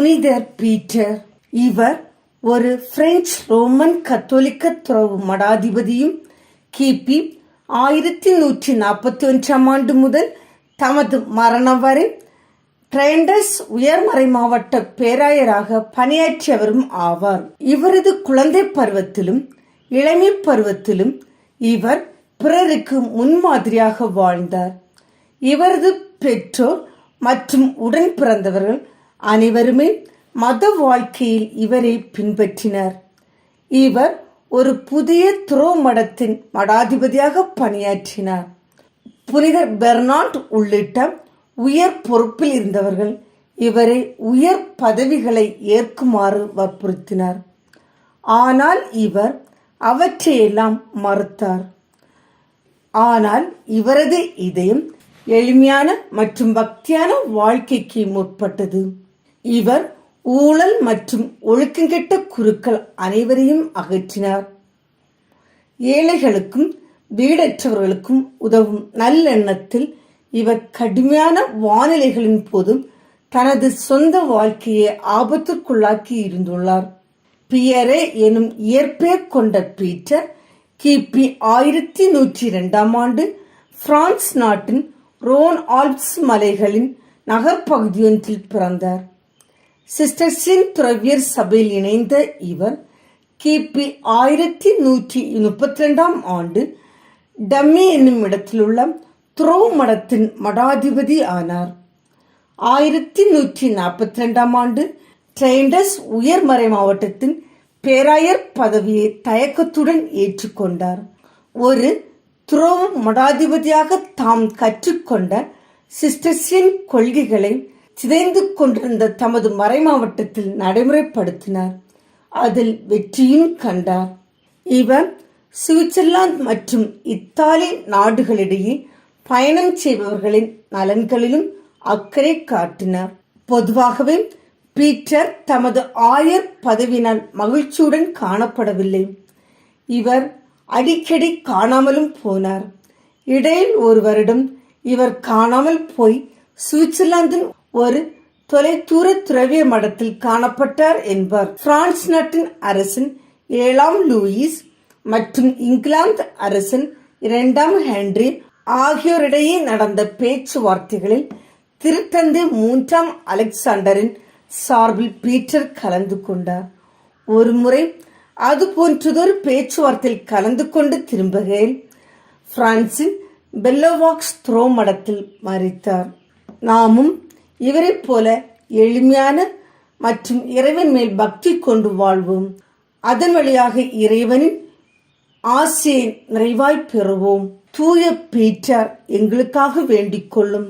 புனிதர் பீட்டர். இவர் ஒரு பிரெஞ்சு ரோமன் கத்தோலிக்க துறவு மடாதிபதியும் கிபி ஆயிரத்தி நூற்றி நாற்பத்தி ஒன்றாம் ஆண்டு முதல் தமது மரணம் வரை ட்ரெண்டஸ் உயர்மறை மாவட்ட பேராயராக பணியாற்றியவரும் ஆவார். இவரது குழந்தை பருவத்திலும் இளமை பருவத்திலும் இவர் பிறருக்கு முன்மாதிரியாக வாழ்ந்தார். இவரது பெற்றோர் மற்றும் உடன் பிறந்தவர்கள் அனைவருமே மத வாழ்க்கையில் இவரை பின்பற்றினர். இவர் ஒரு புதிய துறோ மடத்தின் மடாதிபதியாக பணியாற்றினார். புனிதர் பெர்னாட் உள்ளிட்ட உயர் பொறுப்பில் இருந்தவர்கள் இவரை உயர் பதவிகளை ஏற்குமாறு வற்புறுத்தினார். ஆனால் இவர் அவற்றையெல்லாம் மறுத்தார். ஆனால் இவரது இதயம் எளிமையான மற்றும் பக்தியான வாழ்க்கைக்கு முற்பட்டது. இவர் ஊழல் மற்றும் ஒழுக்கங்கெட்ட குருக்கள் அனைவரையும் அகற்றினார். ஏழைகளுக்கும் வீடற்றவர்களுக்கும் உதவும் நல்லெண்ணத்தில் இவர் கடுமையான வானிலைகளின் போதும் தனது சொந்த வாழ்க்கையை ஆபத்திற்குள்ளாக்கி இருந்துள்ளார். பியரே எனும் இயற்பெயர் கொண்ட பீட்டர் கிபி ஆயிரத்தி நூற்றி இரண்டாம் ஆண்டு பிரான்ஸ் நாட்டின் ரோன் ஆல்ப்ஸ் மலைகளின் நகர்ப்பகுதியொன்றில் பிறந்தார். சிஸ்டர்ஸின் துறவியர் சபையில் இணைந்த இவர் கிபி ஆயிரத்தி நூற்றி முப்பத்தி ரெண்டாம் ஆண்டு டம்மி என்னும் இடத்திலுள்ள துறோ மடத்தின் மடாதிபதி ஆனார். ஆயிரத்தி நூற்றி நாற்பத்தி ரெண்டாம் ஆண்டு ட்ரெயின்டஸ் உயர்மறை மாவட்டத்தின் பேராயர் பதவியை தயக்கத்துடன் ஏற்றுக்கொண்டார். ஒரு துறவு மடாதிபதியாக தாம் கற்றுக்கொண்ட சிஸ்டர்ஸின் கொள்கைகளை சிதைந்து கொண்டிருந்த தமது மறைமாவட்டத்தில் நடைமுறைப்படுத்தினார். அதில் வெற்றியும் கண்டார். இவர் சுவிட்சர்லாந்து மற்றும் இத்தாலி நாடுகளிடையே பயணம் செய்பவர்களின் நலன்களிலும் அக்கறை காட்டினார். பொதுவாகவே பீட்டர் தமது ஆயர் பதவியினால் மகிழ்ச்சியுடன் காணப்படவில்லை. இவர் அடிக்கடி காணாமலும் போனார். இடையில் ஒரு வருடம் இவர் காணாமல் போய் சுவிட்சர்லாந்தின் ஒரு தொலைதூர துறவிய மடத்தில் காணப்பட்டார் என்பார். பிரான்ஸ் நாட்டின் அரசன் ஏழாம் லூயிஸ் மற்றும் இங்கிலாந்து அரசன் இரண்டாம் ஹென்றி ஆகியோரிடையே நடந்த பேச்சுவார்த்தைகளில் திருத்தந்தை மூன்றாம் அலெக்சாண்டரின் சார்பில் பீட்டர் கலந்து கொண்டார். ஒருமுறை அது போன்றதொரு பேச்சுவார்த்தையில் கலந்து கொண்டு திரும்புகையில் பிரான்சின் பெல்லோவாக்ஸ் த்ரோ மடத்தில் மறித்தார். நாமும் இவரைப் போல எளிமையான மற்றும் இறைவன் மேல் பக்தி கொண்டு வாழ்வோம். அதன் வழியாக இறைவனின் ஆசையை நிறைவாய் பெறுவோம். தூய பீட்டர் எங்களுக்காக வேண்டிக் கொள்ளும்.